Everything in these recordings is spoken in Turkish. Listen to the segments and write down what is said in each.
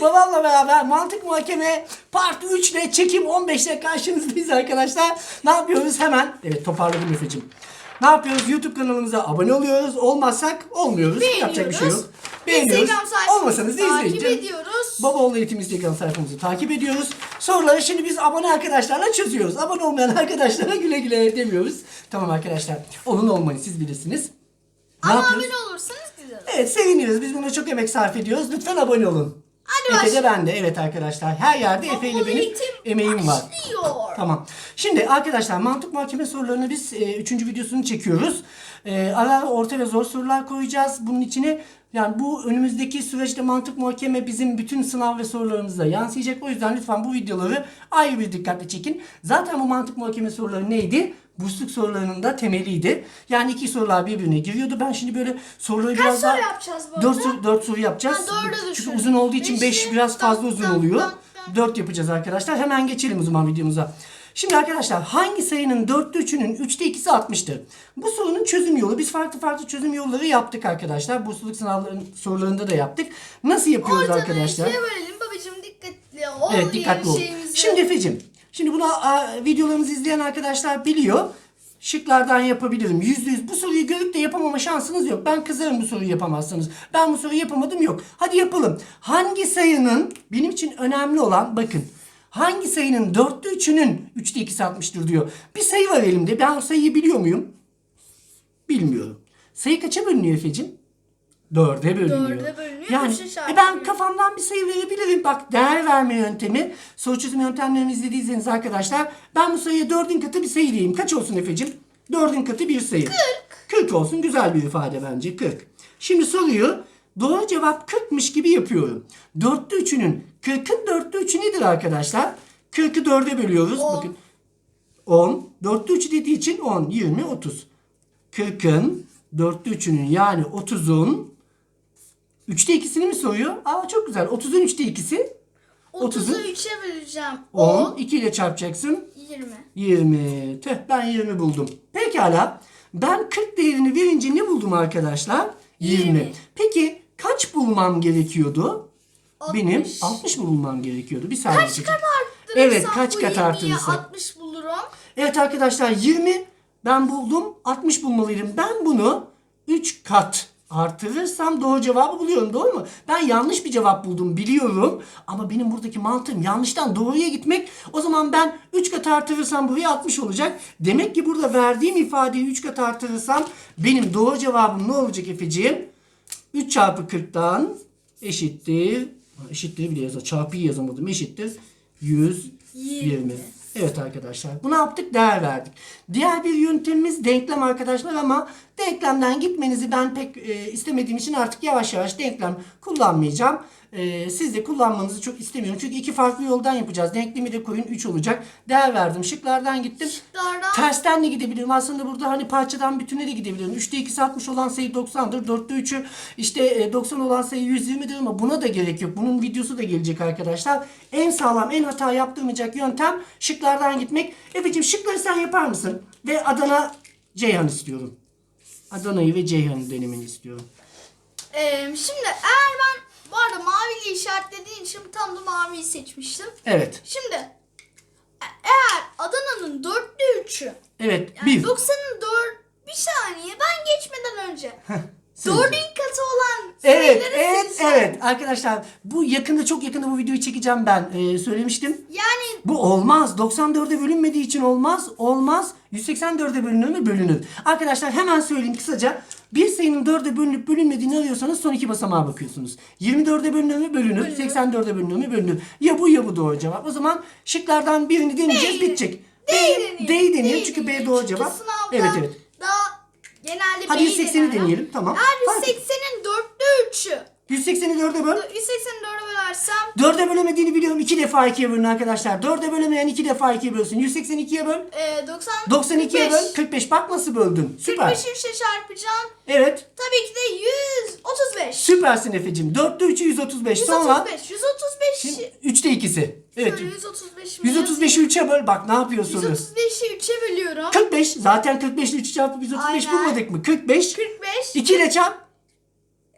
Bugün babamla beraber mantık muhakeme part 3 ile çekim 15'te karşınızdayız arkadaşlar. Ne yapıyoruz hemen? Evet toparladım Efe'cim. Ne yapıyoruz? YouTube kanalımıza abone oluyoruz. Olmazsak olmuyoruz. Yapacak bir şey yok. Beğeniyoruz. Instagram sayfamızı Olmasanız da takip ediyoruz. Babaoğlu Eğitim Instagram sayfamızı takip ediyoruz. Soruları şimdi biz abone arkadaşlarla çözüyoruz. Abone olmayan arkadaşlara güle güle demiyoruz. Tamam arkadaşlar. Olun olmayın siz bilirsiniz. Ne Ama yapıyoruz? abone olursanız güzel olur. Evet seviniyoruz. Biz buna çok emek sarf ediyoruz. Lütfen abone olun. Hadi Efe de başlayalım. ben de. Evet arkadaşlar. Her yerde Efe ile Okul benim eğitim emeğim var. başlıyor. Tamam. Şimdi arkadaşlar mantık muhakeme sorularını biz e, üçüncü videosunu çekiyoruz. E, ara orta ve zor sorular koyacağız. Bunun içine yani bu önümüzdeki süreçte mantık muhakeme bizim bütün sınav ve sorularımıza yansıyacak. O yüzden lütfen bu videoları ayrı bir dikkatle çekin. Zaten bu mantık muhakeme soruları neydi? Bursluk sorularının da temeliydi. Yani iki sorular birbirine giriyordu. Ben şimdi böyle soruları Kaç biraz soru daha... yapacağız bu Dört arada? soru, dört soru yapacağız. Ha, dörde Çünkü düşürdük. uzun olduğu için Beşi, 5 biraz fazla dört, uzun dört, oluyor. dört, dört. 4 yapacağız arkadaşlar. Hemen geçelim o zaman videomuza. Şimdi arkadaşlar hangi sayının 4'te 3'ünün 3'te 2'si 60'tır? Bu sorunun çözüm yolu. Biz farklı farklı çözüm yolları yaptık arkadaşlar. Bursluluk sınavlarının sorularında da yaptık. Nasıl yapıyoruz Ortadan arkadaşlar? ikiye bölelim babacığım dikkatli ol. Evet dikkatli ol. şeyimizi. Şimdi Efe'cim. Şimdi bunu a, videolarımızı izleyen arkadaşlar biliyor. Şıklardan yapabilirim. Yüzde yüz. Bu soruyu görüp de yapamama şansınız yok. Ben kızarım bu soruyu yapamazsanız. Ben bu soruyu yapamadım yok. Hadi yapalım. Hangi sayının benim için önemli olan bakın. Hangi sayının dörtte üçünün üçte ikisi 60'tır diyor. Bir sayı var elimde. Ben o sayıyı biliyor muyum? Bilmiyorum. Sayı kaça bölünüyor Efe'cim? Dörde bölünüyor. Dörde bölünüyor, Yani e ben kafamdan bir sayı verebilirim. Bak değer verme yöntemi. Soru çözüm yöntemlerini izlediyseniz arkadaşlar ben bu sayıya dördün katı bir sayı diyeyim. Kaç olsun Efe'cim? Dördün katı bir sayı. 40. 40 olsun. Güzel bir ifade bence. 40. Şimdi soruyu doğru cevap 40'mış gibi yapıyorum. Dörtte üçünün 40'ın dörtte üçü nedir arkadaşlar? 40'ı dörde bölüyoruz. On. Bakın 10. Dörtte üçü dediği için 10, 20, 30. 40'ın dörtte üçünün yani 30'un Üçte ikisini mi soruyor? Aa çok güzel. 30'un üçte ikisi 30'u 30'u 3'e böleceğim. 10. 10. 2 ile çarpacaksın. 20. 20. Tüh ben 20 buldum. Pekala. Ben 40 değerini verince ne buldum arkadaşlar? 20. 20. Peki kaç bulmam gerekiyordu? 60. Benim 60 mı bulmam gerekiyordu? Bir saniye. Kaç kat arttırırsam Evet, kaç kat 20'yi arttırırsak? 60 bulurum. Evet arkadaşlar 20 ben buldum. 60 bulmalıydım. Ben bunu 3 kat artırırsam doğru cevabı buluyorum. Doğru mu? Ben yanlış bir cevap buldum biliyorum. Ama benim buradaki mantığım yanlıştan doğruya gitmek. O zaman ben 3 kat artırırsam buraya 60 olacak. Demek ki burada verdiğim ifadeyi 3 kat artırırsam benim doğru cevabım ne olacak Efeciğim? 3 çarpı 40'tan eşittir. Eşittir bile yazar. Çarpıyı yazamadım. Eşittir. 120. Evet arkadaşlar. Bu ne yaptık? Değer verdik. Diğer bir yöntemimiz denklem arkadaşlar ama denklemden gitmenizi ben pek e, istemediğim için artık yavaş yavaş denklem kullanmayacağım. E, siz de kullanmanızı çok istemiyorum. Çünkü iki farklı yoldan yapacağız. Denklemi de koyun 3 olacak. Değer verdim. Şıklardan gittim. Şıklardan- Tersten de gidebilirim. Aslında burada hani parçadan bütüne de gidebilirim. 3'te 2'si 60 olan sayı 90'dır. 4'te 3'ü işte e, 90 olan sayı 120'dir ama buna da gerek yok. Bunun videosu da gelecek arkadaşlar. En sağlam, en hata yaptırmayacak yöntem şıklardan gitmek. Efe'cim şıkları sen yapar mısın? Ve Adana Ceyhan istiyorum. Adana'yı ve Ceyhan'ı denemeni istiyorum. Ee, şimdi eğer ben bu arada maviyle işaretlediğin için tam da maviyi seçmiştim. Evet. Şimdi e- eğer Adana'nın dörtte üçü Evet. yani bir. 90'ın dört bir saniye ben geçmeden önce dördün katı olan Evet, evet, sileceğim. evet. Arkadaşlar bu yakında çok yakında bu videoyu çekeceğim ben. Ee, söylemiştim. Yani Bu olmaz. 94'e bölünmediği için olmaz. Olmaz. 184'e bölünür mü? Bölünür. Arkadaşlar hemen söyleyeyim kısaca. Bir sayının 4'e bölünüp bölünmediğini arıyorsanız son iki basamağa bakıyorsunuz. 24'e bölünür mü? Bölünür. 84'e bölünür mü? Bölünür. Ya bu ya bu doğru cevap. O zaman şıklardan birini deneyeceğiz. Değil. Bitecek. Deneyelim. D'yi deneyelim D'yi çünkü B deneyelim. doğru Çünkü cevap. sınavda Evet evet. Genelde Hadi B'yi 180'i denerler. deneyelim. Tamam. Eğer Fark- 180'in dörtte üçü 180'i 4'e böl. 180'i dörde bölersem 4'e bölemediğini biliyorum. 2 defa 2'ye bölün arkadaşlar. 4'e bölemeyen 2 defa 2'ye bölsün. 182'ye böl. e, 90 92'ye 45. böl. 45. Bak nasıl böldün. Süper. 45'i 3'e çarpacağım. Evet. Tabii ki de 135. Süpersin Efe'cim. 4'te 3'ü 135. Sonra 135. 135. 3'te 2'si. Evet. Şöyle 135 mi? 135'i 3'e böl. Bak ne yapıyorsun? 135'i 3'e bölüyorum. 45. Zaten 45 ile 3 çarpıp 135 Aynen. bulmadık mı? 45. 45. 2 ile çarp.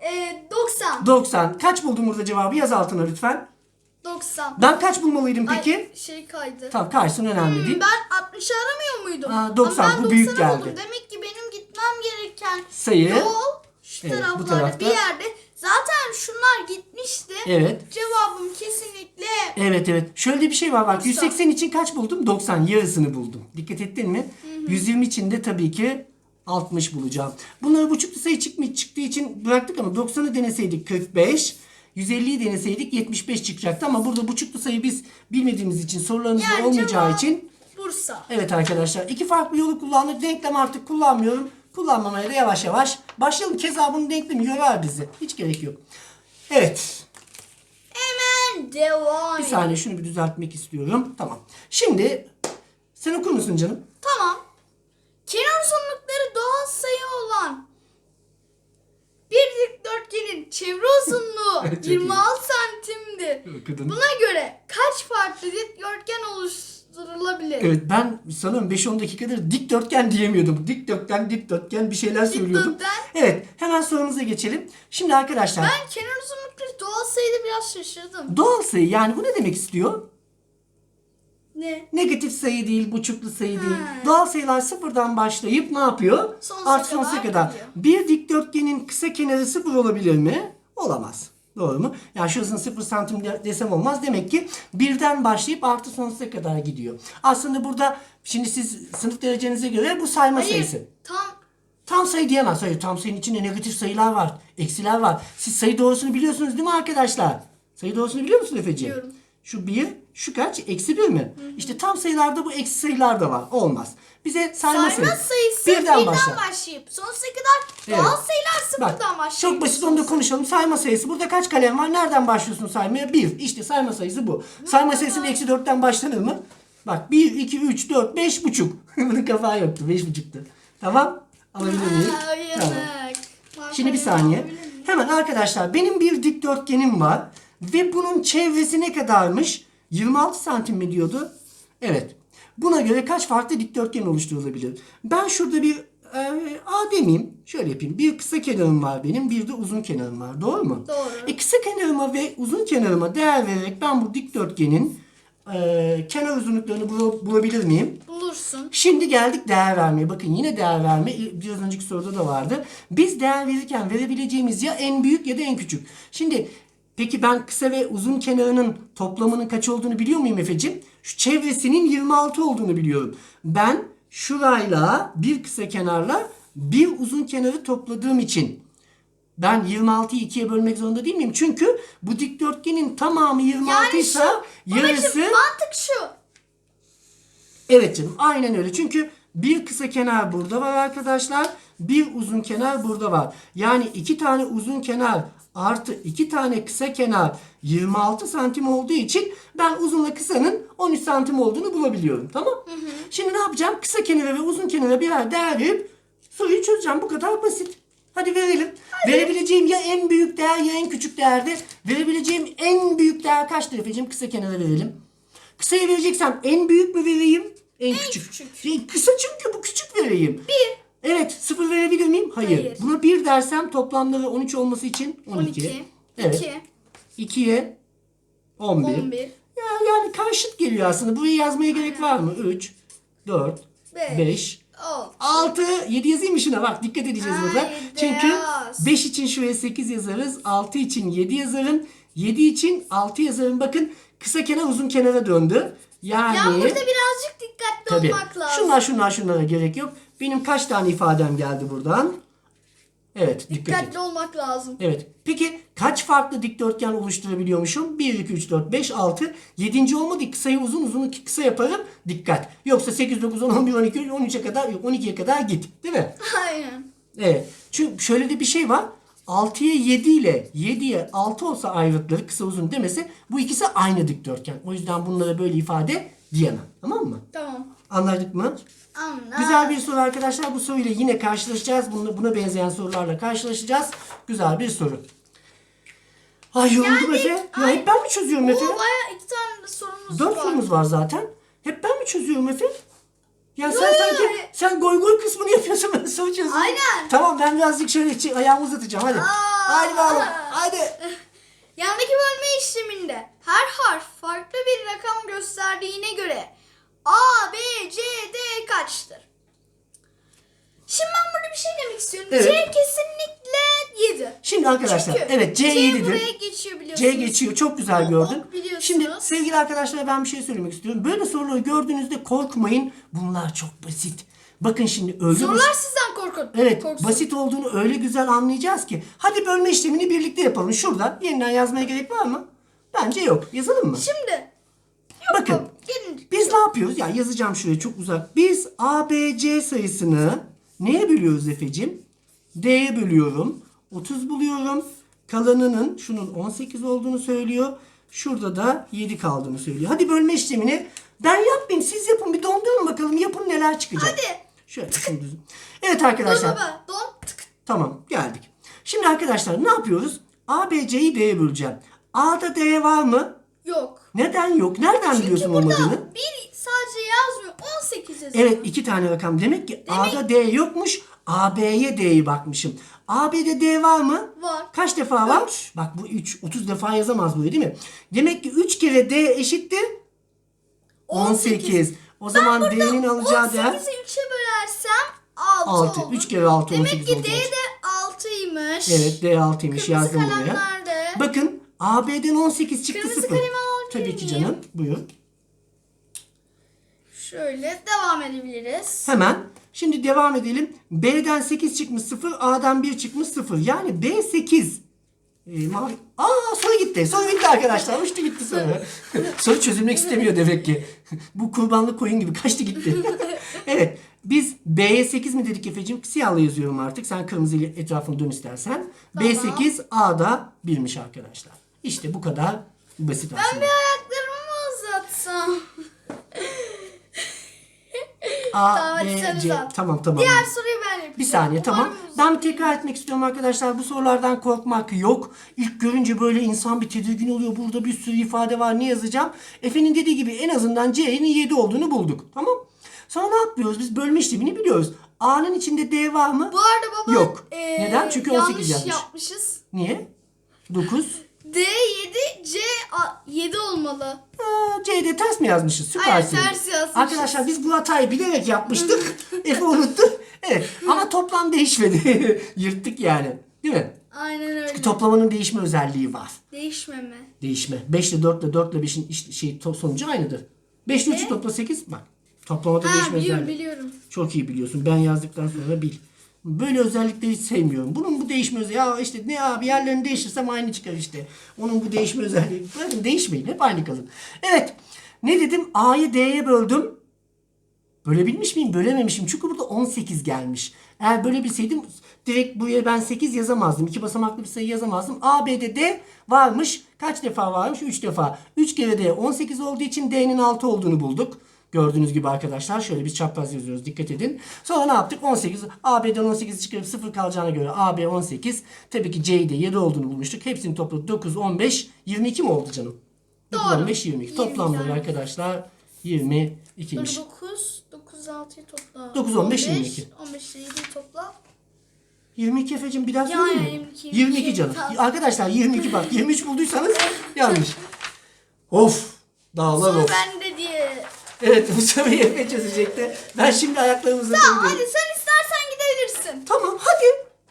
E, 90. 90. Kaç buldun burada cevabı? Yaz altına lütfen. 90. Ben kaç bulmalıydım peki? Ay, şey kaydı. Tamam karşısın önemli değil. Ben 60 aramıyor muydum? Aa, 90, Ama ben bu büyük 90'ı geldi. buldum. Demek ki benim gitmem gereken Sayı. yol şu Evet, bu taraflarda tarafta. bir yerde. Zaten şunlar gitmişti. Evet. Cevabım kesinlikle Evet evet. Şöyle bir şey var bak. 90. 180 için kaç buldum? 90. Yarısını buldum. Dikkat ettin mi? 120 için de tabii ki 60 bulacağım. Bunları buçuklu sayı çıkmış çıktığı için bıraktık ama 90'ı deneseydik 45. 150'yi deneseydik 75 çıkacaktı ama burada buçuklu sayı biz bilmediğimiz için sorularımızda Yani olmayacağı cevap- için Bursa. Evet arkadaşlar iki farklı yolu kullandık. Denklem artık kullanmıyorum. Kullanmamaya da yavaş yavaş başlayalım. Keza bunun denklemi yorar bizi. Hiç gerek yok. Evet. Hemen devam Bir saniye şunu bir düzeltmek istiyorum. Tamam. Şimdi sen okur musun canım? Tamam. Kenar uzunlukları doğal sayı olan bir dikdörtgenin çevre uzunluğu Çok iyi. 26 santimdir. Okudun. Buna göre kaç farklı dikdörtgen oluşturulabilir? Evet ben sanırım 5-10 dakikadır dikdörtgen diyemiyordum. Dikdörtgen, dikdörtgen bir şeyler söylüyordum. Dikdörtgen. Evet hemen sorumuza geçelim. Şimdi arkadaşlar Ben kenar uzunlukları doğal sayıda biraz şaşırdım. doğal sayı yani bu ne demek istiyor? Ne? Negatif sayı değil, buçuklu sayı değil. Doğal sayılar sıfırdan başlayıp ne yapıyor? Sonsuza Artı sonsuza kadar kadar. gidiyor. Bir dikdörtgenin kısa kenarı sıfır olabilir mi? Olamaz. Doğru mu? Yani şurasını sıfır santim de- desem olmaz. Demek ki birden başlayıp artı sonsuza kadar gidiyor. Aslında burada şimdi siz sınıf derecenize göre bu sayma Hayır. sayısı. Tam Tam sayı diyemez. Hayır tam sayının içinde negatif sayılar var. Eksiler var. Siz sayı doğrusunu biliyorsunuz değil mi arkadaşlar? Sayı doğrusunu biliyor musun Efeciğim? Biliyorum. Şu bir, şu kaç? Eksi bir mi? İşte tam sayılarda bu eksi sayılar da var. Olmaz. Bize sayma, sayma sayısı. sayısı Birden birden, başla. başlayıp sonsuza kadar Evet. doğal sayılar sıfırdan başlıyor. çok basit onu da konuşalım. Sayma sayısı. Burada kaç kalem var? Nereden başlıyorsun saymaya? Bir. İşte sayma sayısı bu. Sayma sayısının eksi dörtten başlanır mı? Bak bir, iki, üç, dört, beş buçuk. Bunun kafağı yoktu. Beş buçuktu. Tamam. Alabilir miyim? Tamam. Şimdi bir saniye. Hemen arkadaşlar benim bir dikdörtgenim var. Ve bunun çevresi ne kadarmış? 26 santim mi diyordu? Evet. Buna göre kaç farklı dikdörtgen oluşturulabilir? Ben şurada bir e, A demeyeyim. Şöyle yapayım. Bir kısa kenarım var benim. Bir de uzun kenarım var. Doğru mu? Doğru. E, kısa kenarıma ve uzun kenarıma değer vererek ben bu dikdörtgenin e, kenar uzunluklarını bul- bulabilir miyim? Bulursun. Şimdi geldik değer vermeye. Bakın yine değer verme. Biraz önceki soruda da vardı. Biz değer verirken verebileceğimiz ya en büyük ya da en küçük. Şimdi peki ben kısa ve uzun kenarının toplamının kaç olduğunu biliyor muyum Efe'cim? Şu çevresinin 26 olduğunu biliyorum. Ben şurayla bir kısa kenarla bir uzun kenarı topladığım için ben 26'yı ikiye bölmek zorunda değil miyim? Çünkü bu dikdörtgenin tamamı 26 Yani ise yarısı... mantık şu. Evet canım aynen öyle. Çünkü bir kısa kenar burada var arkadaşlar. Bir uzun kenar burada var. Yani iki tane uzun kenar artı iki tane kısa kenar 26 santim olduğu için ben uzunla kısanın 13 santim olduğunu bulabiliyorum. Tamam? Şimdi ne yapacağım? Kısa kenara ve uzun kenara birer değer verip soruyu çözeceğim. Bu kadar basit. Hadi verelim. Verebileceğim ya en büyük değer ya en küçük değerdir. Verebileceğim en büyük değer kaçtır Efe'cim? Kısa kenara verelim. Kısaya vereceksem en büyük mü vereyim? En, küçük. küçük. Şey, kısa çünkü bu küçük vereyim. Bir. Evet sıfır verebilir miyim? Hayır. Hayır. Buna bir dersem toplamları 13 olması için 12. 12. Evet. 2. 2'ye 11. 11. Ya, yani karşıt geliyor aslında. Burayı yazmaya gerek var mı? 3, 4, Beş. 5, 10. 6, 7 yazayım mı şuna? Bak dikkat edeceğiz Ha, burada. Çünkü yaz. 5 için şuraya 8 yazarız. 6 için 7 yazarım. 7 için 6 yazarım. Bakın kısa kenar uzun kenara döndü. Yani Ya burada birazcık dikkatli tabii. olmak lazım. Şunlar şunlar şunlara gerek yok. Benim kaç tane ifadem geldi buradan? Evet dikkat et. dikkatli olmak lazım. Evet. Peki kaç farklı dikdörtgen oluşturabiliyormuşum? 1, 2, 3, 4, 5, 6. 7. olmadı. Kısayı uzun uzun kısa yaparım. Dikkat. Yoksa 8, 9, 10, 11, 12, 13'e kadar yok. 12'ye kadar git. Değil mi? Aynen. Evet. Çünkü şöyle de bir şey var. 6'ya 7 ile 7'ye 6 olsa ayrıtları kısa uzun demesi bu ikisi aynı dikdörtgen. O yüzden bunlara böyle ifade diyemem. Tamam mı? Tamam. Anladık mı? Anla. Güzel bir soru arkadaşlar. Bu soruyla yine karşılaşacağız. Buna, buna benzeyen sorularla karşılaşacağız. Güzel bir soru. Ay yoruldum Yani- Efe. Ya ay- hep ben mi çözüyorum Efe? Baya iki tane sorumuz Dört var. sorumuz var zaten. Hep ben mi çözüyorum Efe? Ya sen Yo, yo, sanki yo. sen goy goy kısmını yapıyorsun ben soru çözüyorum. Aynen. Tamam ben birazcık şöyle ayağımı uzatacağım hadi. Aa. Hadi bakalım. Hadi. Yandaki bölme işleminde her harf farklı bir rakam gösterdiğine göre A, B, C, D kaçtır? Şimdi ben burada bir şey demek istiyorum. Evet. C kesinlikle 7. Şimdi arkadaşlar Çünkü evet C, C 7'dir. buraya geçiyor biliyorsunuz. C geçiyor. Çok güzel gördün. biliyorsunuz. Şimdi sevgili arkadaşlar ben bir şey söylemek istiyorum. Böyle soruları gördüğünüzde korkmayın. Bunlar çok basit. Bakın şimdi öyle Sorular basit. sizden korkun. Evet korksun. basit olduğunu öyle güzel anlayacağız ki. Hadi bölme işlemini birlikte yapalım. Şurada yeniden yazmaya gerek var mı? Bence yok. Yazalım mı? Şimdi Bakın biz ne yapıyoruz? Ya yazacağım şuraya çok uzak. Biz A, B, C sayısını neye bölüyoruz Efe'cim? D'ye bölüyorum. 30 buluyorum. Kalanının şunun 18 olduğunu söylüyor. Şurada da 7 kaldığını söylüyor. Hadi bölme işlemini ben yapmayayım. Siz yapın bir dondurun bakalım. Yapın neler çıkacak. Hadi. Şöyle düz- Evet Dur arkadaşlar. baba. Don. Tık. Tamam geldik. Şimdi arkadaşlar ne yapıyoruz? A, B, C'yi D'ye böleceğim. A'da D var mı? Yok. Neden yok? Nereden Çünkü biliyorsun burada olmadığını? bir sadece yazmıyor. 18 yazıyor. Evet iki tane rakam. Demek ki A'da D yokmuş. AB'ye D'yi bakmışım. AB'de D var mı? Var. Kaç defa var? Üç. Bak bu 3. 30 defa yazamaz buraya değil mi? Demek ki 3 kere D eşittir 18. O zaman D'nin alacağı değer 18'i 3'e bölersem 6, 6. olur. 3 kere 6 Demek 18 ki D olacak. de 6'ymış. Evet D 6'ymış Kırmızı yazdım buraya. nerede? Bakın AB'den 18 çıktı Kırmızı 0. kalemi alabilir Tabii ki miyim? canım. Buyur. Şöyle devam edebiliriz. Hemen şimdi devam edelim. B'den 8 çıkmış 0, A'dan 1 çıkmış 0. Yani B 8. Ee, mavi... Aa soru gitti. Soru bitti arkadaşlar. Uçtu gitti soru. soru çözülmek istemiyor demek ki. Bu kurbanlık koyun gibi kaçtı gitti. evet. Biz B'ye 8 mi dedik Efe'cim? Siyahla yazıyorum artık. Sen kırmızıyla etrafını dön istersen. B 8, A'da 1'miş arkadaşlar. İşte bu kadar basit aslında. Bir ayaklarımı mı uzatsam? A, Tamam, B, C. Tamam tamam. Diğer soruyu ben yapacağım. Bir saniye tamam. Uzun- Ben bir tekrar etmek istiyorum arkadaşlar. Bu sorulardan korkmak yok. İlk görünce böyle insan bir tedirgin oluyor. Burada bir sürü ifade var. Ne yazacağım? Efe'nin dediği gibi en azından C'nin 7 olduğunu bulduk. Tamam. Sonra ne yapıyoruz? Biz bölme işlemini biliyoruz. A'nın içinde D var mı? Bu arada baba Yok. eee, Neden? Çünkü 18 yanlış yazmış. yapmışız. Niye? 9. D 7, C a- 7 olmalı. Aa, C'de ters mi yazmışız? Süpersin. Hayır, ters yazmışız. Arkadaşlar biz bu hatayı bilerek yapmıştık. Efe unuttu. Evet ama toplam değişmedi. Yırttık yani. Değil mi? Aynen öyle. Çünkü toplamanın değişme özelliği var. Değişmeme. Değişme. 5 ile 4 ile 4 ile 5'in iş- şey, sonucu aynıdır. 5 ile 3'ü topla 8 bak. Toplamada Ha değişme biliyorum özelliği. biliyorum. Çok iyi biliyorsun. Ben yazdıktan sonra bil. Böyle özellikleri hiç sevmiyorum. Bunun bu değişme özelliği. Ya işte ne abi yerlerini değiştirsem aynı çıkar işte. Onun bu değişme özelliği. Bakın değişmeyin. Hep aynı kalın. Evet. Ne dedim? A'yı D'ye böldüm. Bölebilmiş miyim? Bölememişim. Çünkü burada 18 gelmiş. Eğer böyle bilseydim direkt buraya ben 8 yazamazdım. İki basamaklı bir sayı yazamazdım. A, B'de D varmış. Kaç defa varmış? 3 defa. 3 kere D 18 olduğu için D'nin 6 olduğunu bulduk. Gördüğünüz gibi arkadaşlar şöyle biz çapraz yazıyoruz dikkat edin. Sonra ne yaptık? 18. AB'den 18 çıkarıp 0 kalacağına göre AB 18. Tabii ki C'de 7 olduğunu bulmuştuk. Hepsini topladık. 9, 15, 22 mi oldu canım? 9, Doğru. 15, 22. Toplamları 22. arkadaşlar Dur 22'ymiş. 9, 9 6'yı topla. 9, 15, 22. 15 ile 7'yi topla. 22 Efe'cim bir daha Ya, söyleyeyim mi? ya, 22, 22 canım. tamam. Arkadaşlar 22 bak 23 bulduysanız yanlış. Of. Dağlar Soru of. bende diye. Evet soruyu Efe çözecekti. Ben şimdi ayaklarımı Tamam uzatabilirim. hadi sen istersen gidebilirsin. Tamam hadi.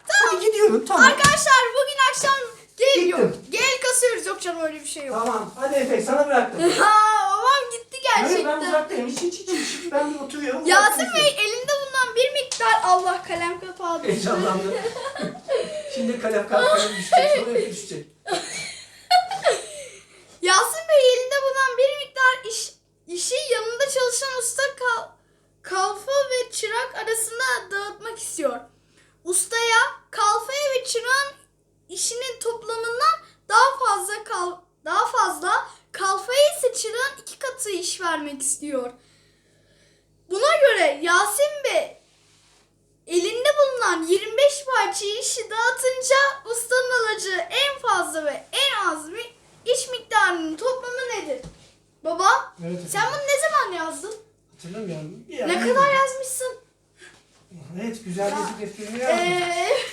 Hadi gidiyorum tamam. Arkadaşlar bugün akşam gel yok. Gittim. Gel kasıyoruz yok canım öyle bir şey yok. Tamam hadi Efe sana bıraktım. Ha babam gitti Hayır ben gerçekten. uzaktayım. Hiç hiç hiç. hiç. Ben bir oturuyorum. Yasin. Bey elinde bulunan bir miktar Allah kalem kapağı düştü. Heyecanlandım. şimdi kalem kalem düşecek. Sonra Efe düşecek. Yasin Bey elinde bulunan bir miktar iş, işi yanında çalışan usta kal, kalfa ve çırak arasında dağıtmak istiyor. Ustaya kalfaya ve çırağın işinin toplamından daha fazla kal, daha fazla kalfaya ise çırağın iki katı iş vermek istiyor. Buna göre Yasin Bey elinde bulunan 25 parça işi dağıtınca ustanın alacağı en fazla ve en az iş miktarının toplamı nedir? Baba Evet, sen bunu ne zaman yazdın? Hatırlamıyorum. Bir Ne kadar yazmışsın? Evet güzel bir defterini yazdım.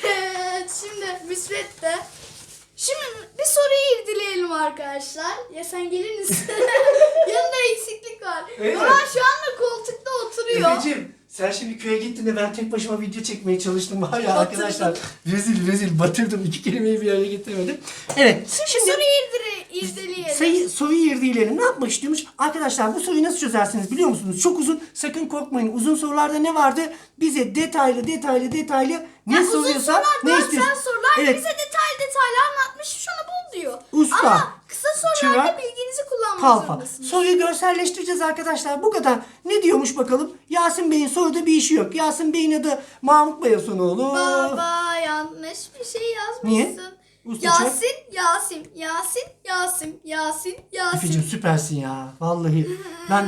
Evet şimdi müsvedde. Şimdi bir soruyu irdeleyelim arkadaşlar. Ya sen gelir misin? Yanında eksiklik var. Evet. Ama şu anda koltukta oturuyor. Efeciğim sen şimdi köye gittin de ben tek başıma video çekmeye çalıştım var ya Batırdın. arkadaşlar. Rezil rezil batırdım. iki kelimeyi bir araya getiremedim. Evet. Şimdi, soruyu irdele, irdeleyelim. Sayı, soruyu irdeleyelim. Ne yapmak istiyormuş? Arkadaşlar bu soruyu nasıl çözersiniz biliyor musunuz? Çok uzun. Sakın korkmayın. Uzun sorularda ne vardı? Bize detaylı detaylı detaylı ne Ya uzun soruyorsa ne bazen istiyorsun? sorular Evet. bize detaylı detaylı anlatmış şunu bul diyor. Usta, Ama kısa sorularda çırak, bilginizi kullanmak Kalfa. zorundasınız. Soruyu görselleştireceğiz arkadaşlar. Bu kadar. Ne diyormuş bakalım? Yasin Bey'in soruda bir işi yok. Yasin Bey'in adı Mahmut Bayasanoğlu. Baba yanlış bir şey yazmışsın. Niye? Usta Yasin, Yasin, Yasin, Yasin, Yasin, Yasin. Efe'cim süpersin ya. Vallahi ben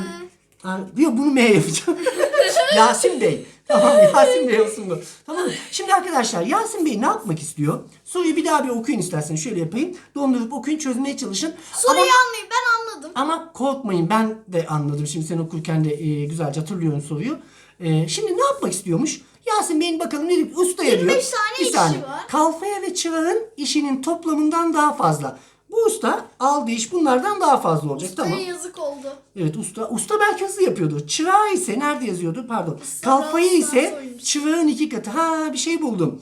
diyor bunu M yapacağım. Yasin Bey. Tamam Yasin Bey olsun bu. Tamam? Şimdi arkadaşlar Yasin Bey ne yapmak istiyor? Soruyu bir daha bir okuyun isterseniz. Şöyle yapayım. Dondurup okuyun çözmeye çalışın. Soruyu Ama, anlayın ben anladım. ama korkmayın ben de anladım. Şimdi sen okurken de e, güzelce hatırlıyorum soruyu. E, şimdi ne yapmak istiyormuş? Yasin Bey'in bakalım ne diyor? Ustaya diyor. 25 tane Bir işi var. Kalfaya ve çırağın işinin toplamından daha fazla. Bu usta aldığı iş bunlardan daha fazla olacak. Tamam. yazık oldu. Evet usta. Usta belki hızlı yapıyordu. Çırağı ise nerede yazıyordu? Pardon. Kalfayı biraz ise soymuş. çırağın iki katı. Ha bir şey buldum.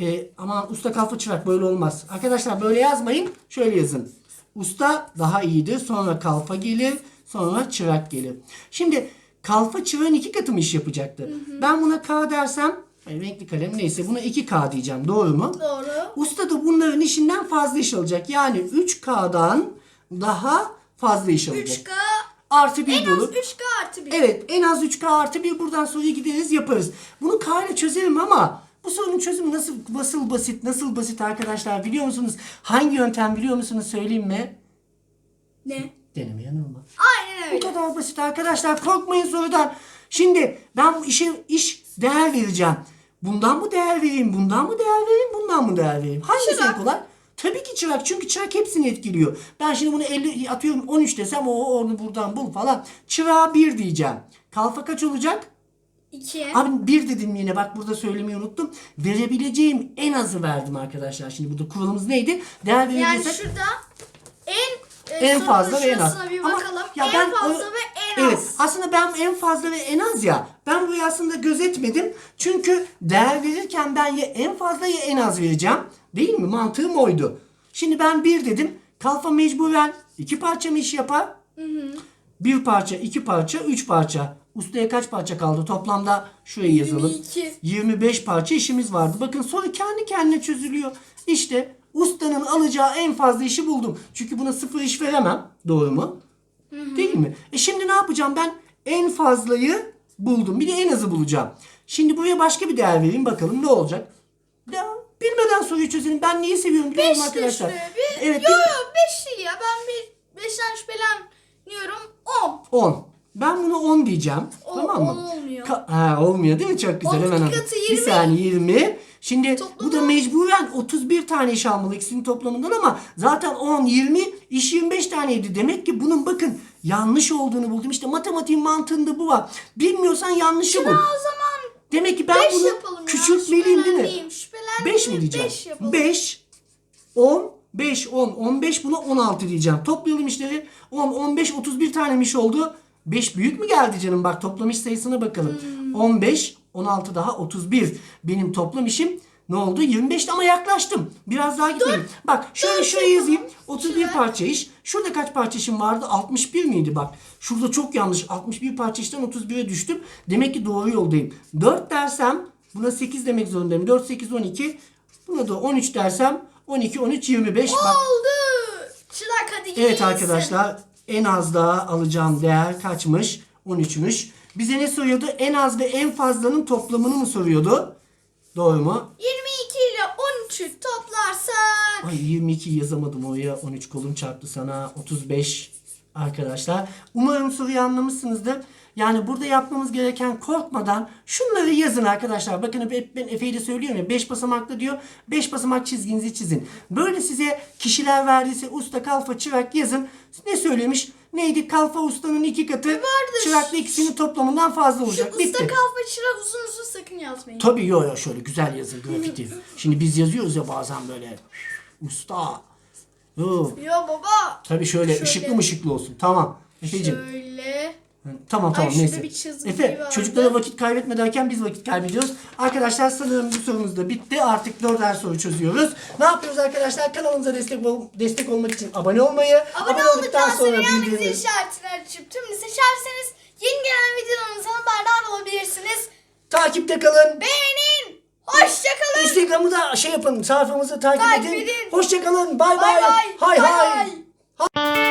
Ee, ama usta kalfa çırak böyle olmaz. Arkadaşlar böyle yazmayın. Şöyle yazın. Usta daha iyidir. Sonra kalfa gelir. Sonra çırak gelir. Şimdi kalfa çırağın iki katı mı iş yapacaktı? Ben buna K dersem renkli kalem neyse buna 2K diyeceğim. Doğru mu? Doğru. Usta da bunların işinden fazla iş alacak. Yani 3K'dan daha fazla iş alacak. 3K Artı bir en az dolu. 3K artı 1. Evet en az 3K artı 1 buradan sonra gideriz yaparız. Bunu K ile çözerim ama bu sorunun çözümü nasıl nasıl basit nasıl basit arkadaşlar biliyor musunuz? Hangi yöntem biliyor musunuz söyleyeyim mi? Ne? Deneme yanılma. Aynen Bu öyle. kadar basit arkadaşlar korkmayın sorudan. Şimdi ben bu işe iş değer vereceğim. Bundan mı değer vereyim, bundan mı değer vereyim, bundan mı değer vereyim? Hangisi en kolay? Tabii ki çırak çünkü çırak hepsini etkiliyor. Ben şimdi bunu 50 atıyorum 13 desem o onu buradan bul falan. Çırağa 1 diyeceğim. Kalfa kaç olacak? 2. Abi bir dedim yine bak burada söylemeyi unuttum. Verebileceğim en azı verdim arkadaşlar. Şimdi burada kuralımız neydi? Değer Yani verebilirsek şurada en fazla ve en az. şurasına bir Ama bakalım. ya en ben fazla ve en Evet az. aslında ben en fazla ve en az ya. Ben burayı aslında gözetmedim. Çünkü değer verirken ben ya en fazla ya en az vereceğim. Değil mi? Mantığım oydu. Şimdi ben bir dedim. Kalfa mecburen iki parça mı iş yapar? Bir parça, iki parça, üç parça. Ustaya kaç parça kaldı? Toplamda şuraya yazalım. 22. 25 parça işimiz vardı. Bakın soru kendi kendine çözülüyor. İşte ustanın alacağı en fazla işi buldum. Çünkü buna sıfır iş veremem. Doğru mu? Değil mi? E şimdi ne yapacağım ben? En fazlayı buldum. Bir de en azı bulacağım. Şimdi buraya başka bir değer vereyim bakalım ne olacak? Ya, bilmeden soruyu çözelim. Ben neyi seviyorum biliyor musun 5 arkadaşlar? bir. Evet. Yo bir- yo 5 değil ya. Ben bir 5'ten şüpheleniyorum. 10. 10. Ben bunu 10 diyeceğim. O- tamam mı? olmuyor. Ka- ha, olmuyor değil mi? Çok güzel. Hemen katı Bir 20. saniye 20. Şimdi bu da Toplamı- mecburen 31 tane iş almalı ikisinin toplamından ama zaten 10, 20, iş 25 taneydi. Demek ki bunun bakın yanlış olduğunu buldum. İşte matematiğin mantığında bu var. Bilmiyorsan yanlışı bul. O zaman Demek ki ben 5 bunu yapalım ya. küçültmeliyim değil mi? Şüphelenmeyeyim. 5 mi diyeceğim? 5 yapalım. 5, 10, 5, 10, 15 buna 16 diyeceğim. Toplayalım işleri. 10, 15, 31 tanemiş oldu. 5 büyük mü geldi canım? Bak toplam iş sayısına bakalım. Hmm. 15, 16 daha 31. Benim toplam işim ne oldu? 25 ama yaklaştım. Biraz daha gitmeliyim. Bak şöyle Dört şuraya yazayım. 31 parça iş. Şurada kaç parça işim vardı? 61 miydi bak. Şurada çok yanlış. 61 parça işten 31'e düştüm. Demek ki doğru yoldayım. 4 dersem buna 8 demek zorundayım. 4, 8, 12. Buna da 13 dersem 12, 13, 25. Bak Oldu. Çırak hadi Evet arkadaşlar en az daha alacağım değer kaçmış? 13'müş. Bize ne soruyordu? En az ve en fazlanın toplamını mı soruyordu? Doğru mu? 22 ile 13'ü toplarsak Ay 22 yazamadım oraya. 13 kolum çarptı sana. 35 arkadaşlar. Umarım soruyu anlamışsınızdır. Yani burada yapmamız gereken korkmadan şunları yazın arkadaşlar. Bakın hep ben Efe'yi de söylüyorum ya 5 basamaklı diyor. 5 basamak çizginizi çizin. Böyle size kişiler verdiyse usta, kalfa, çırak yazın. Ne söylemiş? Neydi? Kalfa ustanın iki katı. Çırakla ikisinin toplamından fazla olacak. Usta Bitti. kalfa çırak uzun uzun sakın yazmayın. Tabii yo yo şöyle güzel yazın grafiti. Şimdi biz yazıyoruz ya bazen böyle usta Yo baba. tabii şöyle, Şöyle. ışıklı mı ışıklı olsun. Tamam. Efe'cim. Şöyle. Tamam tamam Ay, neyse. bir Efe vardı. çocuklara vakit kaybetme derken biz vakit kaybediyoruz. Arkadaşlar sanırım bu sorumuz da bitti. Artık dörder soru çözüyoruz. Ne yapıyoruz arkadaşlar? Kanalımıza destek ol- destek olmak için abone olmayı, Abone olduktan sonra bildirimleri- zil işaretini açıp tümünü seçerseniz yeni gelen videolarımızdan haberdar olabilirsiniz. takipte kalın. Beğenin. Hoşçakalın. Instagram'ı da şey yapın. Sayfamızı takip, Takip edin. edin. Hoşçakalın. Bay Bay bay. bay. Hay hay. bay.